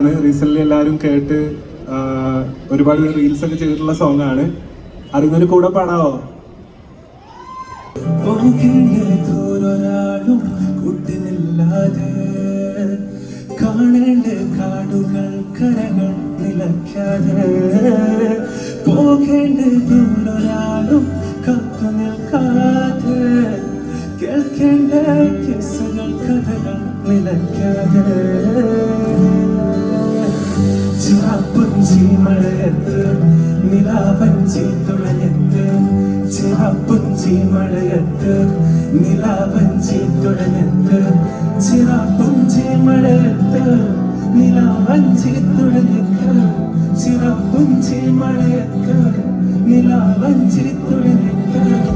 Recent എല്ലാവരും കേട്ട് ഒരുപാട് റീൽസ് ഒക്കെ ചെയ്തിട്ടുള്ള സോങ് ആണ്. അറിയുന്നൊരു കൂടെ പാടാവോ? കാണേണ്ട കാടുകൾ കേൾക്കേണ്ട മഴയത്ത് നിലാവഞ്ചി തുഴഞ്ഞത്ത് ചിറപ്പുഞ്ചി മഴയത്ത് നിലാവഞ്ചി തുഴഞ്ഞത്ത് ചിറപ്പുഞ്ചി മഴയത്ത് നിലാവഞ്ചി തുഴഞ്ഞത്ത് ചിറപ്പുഞ്ചി മഴയത്ത് നിലാവഞ്ചി തുഴഞ്ഞത്ത്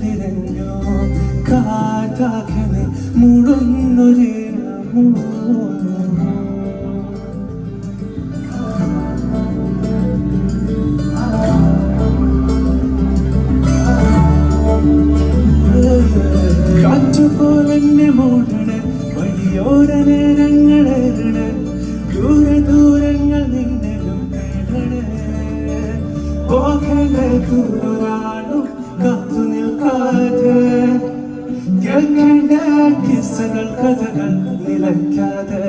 വിരഞ്ഞു കാറ്റാകനെ മുഴുന്നൊരീണമോ കാറ്റുപോലെന്നെ മൂടണ് വഴിയോര നേരങ്ങളേറണ് ദൂര ദൂരങ്ങൾ നിന്നലും തേടണ്. പോകേണ്ട ദൂരൊരാളും കാത്തു നിൽക്കാതെ കേൾക്കേണ്ട കിസ്സകൾ കഥകൾ നിലയ്ക്കാതെ.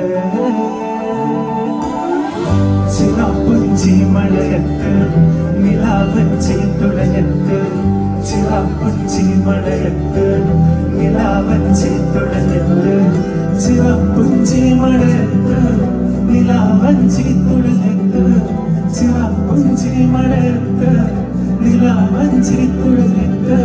ചിറപ്പുഞ്ചി മഴയത്ത് നിലാവഞ്ചി തുഴഞ്ഞത്ത് ചിറപ്പുഞ്ചി മഴയത്ത് നിലാവഞ്ചി തുഴഞ്ഞത്ത് ചിറപ്പുഞ്ചി മഴയത്ത് നിലാവഞ്ചി തുഴഞ്ഞത്ത് ചിറപ്പുഞ്ചി മഴയത്ത് നിലാവഞ്ചി തുഴഞ്ഞത്ത്